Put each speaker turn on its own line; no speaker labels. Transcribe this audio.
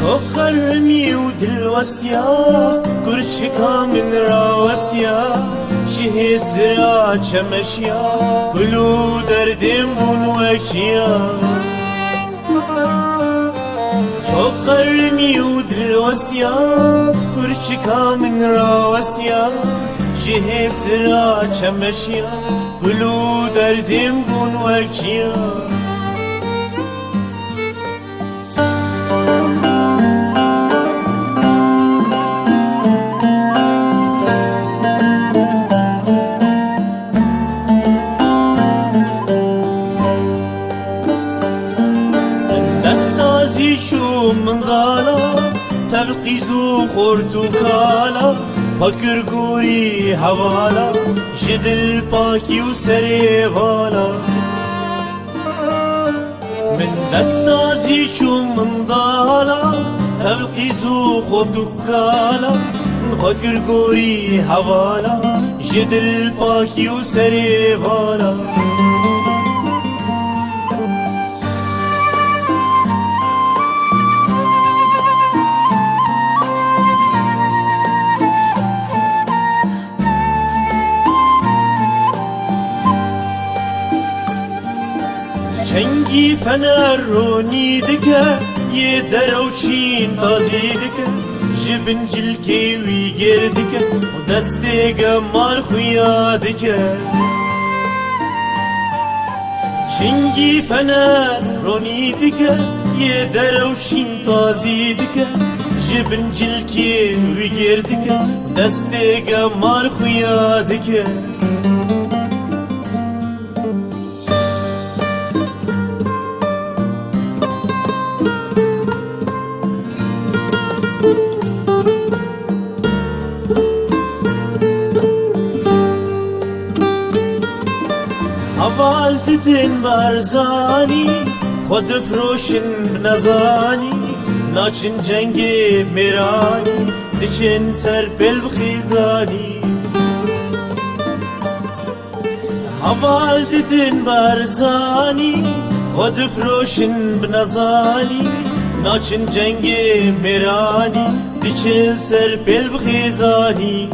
çok قرمی و دل وستیا گرچکا من را وستیا شه سرا چمشیا گلو دردم بون وکیا çok قرمی و دل وستیا گرچکا من را وستیا شه سرا چمشیا گلو دردم بون وکیا غالا تبقیزو خورتو کالا فکر گوری حوالا جدل پاکی و والا من دستازی شو من غالا تبقیزو خورتو کالا فکر گوری حوالا جدل پاکی و والا چنگی فنر رونی دکه یه دروشین تازی دکه جبن جلکی وی گردکه و دسته گمار خویا دکه چنگی فنر رونی دکه یه دروشین تازی دکه جبن جلکی وی گردکه و دسته گمار خویا دکه حوال ددن برزانی خود فروشن بنزانی ناچن جنگ میرانی دچن سر بل بخیزانی. حوال ددن برزانی خود فروشن بنزانی ناچن جنگ میرانی دچن سر بل بخیزانی.